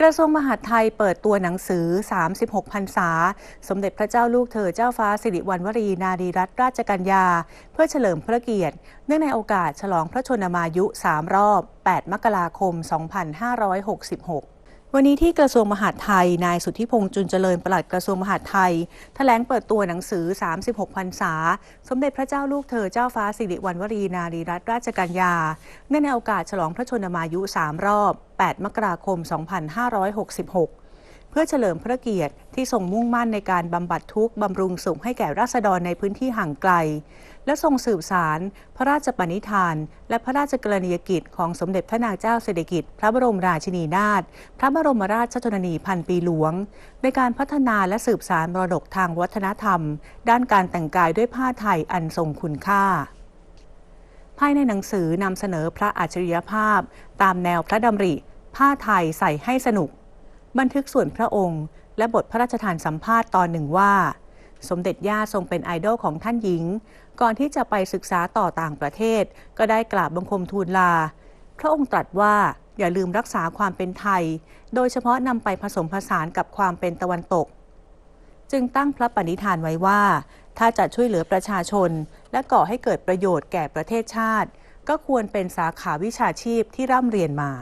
กระทรวงมหาดไทยเปิดตัวหนังสือ 36พรรษา สมเด็จพระเจ้าลูกเธอเจ้าฟ้าสิริวัณวรีนารีรัตนราชกัญญา เพื่อเฉลิมพระเกียรติ เนื่องในโอกาสฉลองพระชนมายุ 3 รอบ 8 มกราคม 2566 วันนี้ที่กระทรวงมหาดไทย นายสุทธิพงษ์จุนเจริญปลัดกระทรวงมหาดไทยแถลงเปิดตัวหนังสือ 36 พรรษา สมเด็จพระเจ้าลูกเธอเจ้าฟ้าสิริวัณวรีนารีรัตนราชกัญญาเนื่องในโอกาสฉลองพระชนมายุ 3 รอบ 8 มกราคม 2566 พื่อเฉลิมพระเกียรติที่ทรงมุ่งมั่นในการบำบัดทุกข์บำรุงสุขให้แก่ราษฎรในพื้นที่ห่างไกล และทรงสืบสารพระราชปณิธาน และพระราชกรณียกิจของสมเด็จพระนางเจ้าสิริกิติ์พระบรมราชินีนาถพระบรมราชชนนีพันปีหลวง ในการพัฒนาและสืบสารมรดกทางวัฒนธรรม ด้านการแต่งกายด้วยผ้าไทยอันทรงคุณค่าภายในหนังสือนำเสนอพระอัจฉริยภาพ ตามแนวพระดำริ ผ้าไทยใส่ให้สนุก บันทึกส่วนพระองค์ และบทพระราชทานสัมภาษณ์ตอนหนึ่งว่า สมเด็จย่าทรงเป็นไอดอลของท่านหญิง ก่อนที่จะไปศึกษาต่อต่างประเทศ ก็ได้กราบบังคมทูลลา พระองค์ตรัสว่าอย่าลืมรักษาความเป็นไทย โดยเฉพาะนำไปผสมผสานกับความเป็นตะวันตก จึงตั้งพระปณิธานไว้ว่า ถ้าจะช่วยเหลือประชาชน และก่อให้เกิดประโยชน์แก่ประเทศชาติ ก็ควรเป็นสาขาวิชาชีพที่ร่ำเรียนมา